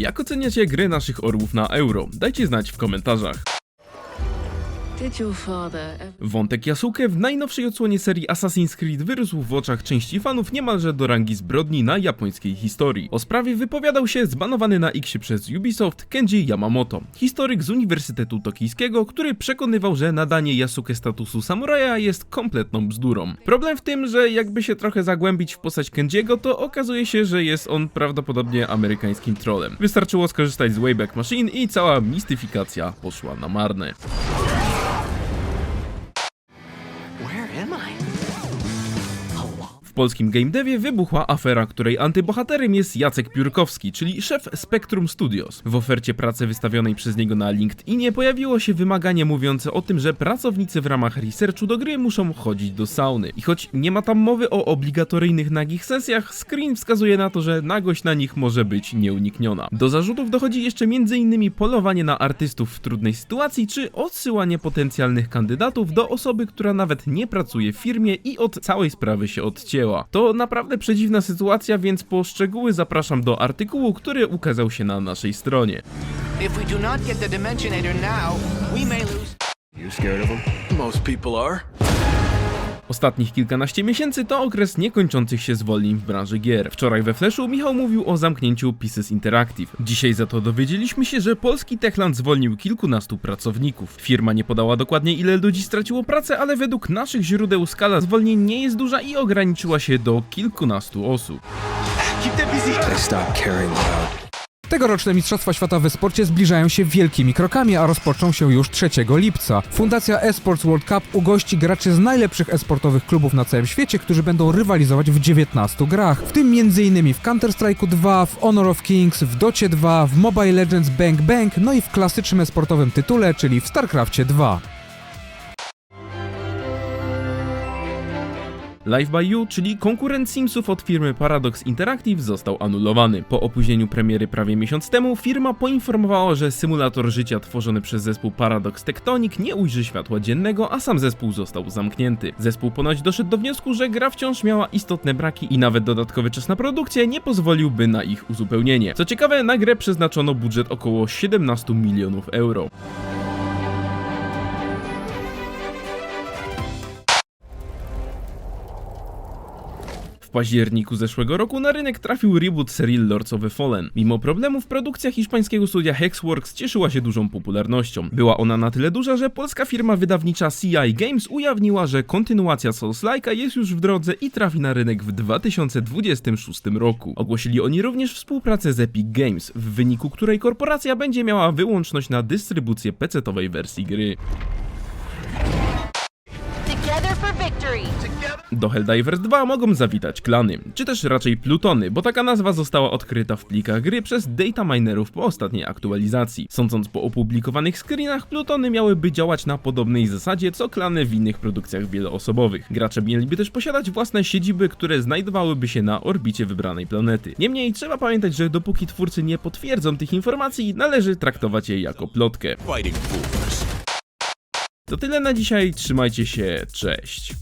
Jak oceniacie gry naszych orłów na euro? Dajcie znać w komentarzach. Wątek Yasuke w najnowszej odsłonie serii Assassin's Creed wyrósł w oczach części fanów niemalże do rangi zbrodni na japońskiej historii. O sprawie wypowiadał się zbanowany na X przez Ubisoft Kenji Yamamoto, historyk z Uniwersytetu Tokijskiego, który przekonywał, że nadanie Yasuke statusu samuraja jest kompletną bzdurą. Problem w tym, że jakby się trochę zagłębić w postać Kenjiego, to okazuje się, że jest on prawdopodobnie amerykańskim trollem. Wystarczyło skorzystać z Wayback Machine i cała mistyfikacja poszła na marne. Where am I? Polskim game devie wybuchła afera, której antybohaterem jest Jacek Piórkowski, czyli szef Spectrum Studios. W ofercie pracy wystawionej przez niego na LinkedInie pojawiło się wymaganie mówiące o tym, że pracownicy w ramach researchu do gry muszą chodzić do sauny. I choć nie ma tam mowy o obligatoryjnych nagich sesjach, screen wskazuje na to, że nagość na nich może być nieunikniona. Do zarzutów dochodzi jeszcze m.in. polowanie na artystów w trudnej sytuacji, czy odsyłanie potencjalnych kandydatów do osoby, która nawet nie pracuje w firmie i od całej sprawy się odcięła. To naprawdę przedziwna sytuacja, więc po szczegóły zapraszam do artykułu, który ukazał się na naszej stronie. If we do not get the Dimensionator now, we may lose. You scared of him? Most people are. Ostatnich kilkanaście miesięcy to okres niekończących się zwolnień w branży gier. Wczoraj we Flashu Michał mówił o zamknięciu Pieces Interactive. Dzisiaj za to dowiedzieliśmy się, że polski Techland zwolnił kilkunastu pracowników. Firma nie podała dokładnie ile ludzi straciło pracę, ale według naszych źródeł skala zwolnień nie jest duża i ograniczyła się do kilkunastu osób. Keep them busy. They stopped caring about Tegoroczne Mistrzostwa Świata w sporcie zbliżają się wielkimi krokami, a rozpoczną się już 3 lipca. Fundacja Esports World Cup ugości graczy z najlepszych esportowych klubów na całym świecie, którzy będą rywalizować w 19 grach, w tym m.in. w Counter-Strike 2, w Honor of Kings, w Docie 2, w Mobile Legends Bang Bang, no i w klasycznym esportowym tytule, czyli w StarCraftie 2. Live by You, czyli konkurent Simsów od firmy Paradox Interactive został anulowany. Po opóźnieniu premiery prawie miesiąc temu firma poinformowała, że symulator życia tworzony przez zespół Paradox Tectonic nie ujrzy światła dziennego, a sam zespół został zamknięty. Zespół ponoć doszedł do wniosku, że gra wciąż miała istotne braki i nawet dodatkowy czas na produkcję nie pozwoliłby na ich uzupełnienie. Co ciekawe, na grę przeznaczono budżet około 17 milionów euro. Październiku zeszłego roku na rynek trafił reboot serii Lords of the Fallen. Mimo problemów produkcja hiszpańskiego studia Hexworks cieszyła się dużą popularnością. Była ona na tyle duża, że polska firma wydawnicza CI Games ujawniła, że kontynuacja Souls-like'a jest już w drodze i trafi na rynek w 2026 roku. Ogłosili oni również współpracę z Epic Games, w wyniku której korporacja będzie miała wyłączność na dystrybucję PC-towej wersji gry. Together for victory! Do Helldivers 2 mogą zawitać klany, czy też raczej plutony, bo taka nazwa została odkryta w plikach gry przez data minerów po ostatniej aktualizacji. Sądząc po opublikowanych screenach, plutony miałyby działać na podobnej zasadzie co klany w innych produkcjach wieloosobowych. Gracze mieliby też posiadać własne siedziby, które znajdowałyby się na orbicie wybranej planety. Niemniej trzeba pamiętać, że dopóki twórcy nie potwierdzą tych informacji, należy traktować je jako plotkę. fighting fools. To tyle na dzisiaj, trzymajcie się, cześć.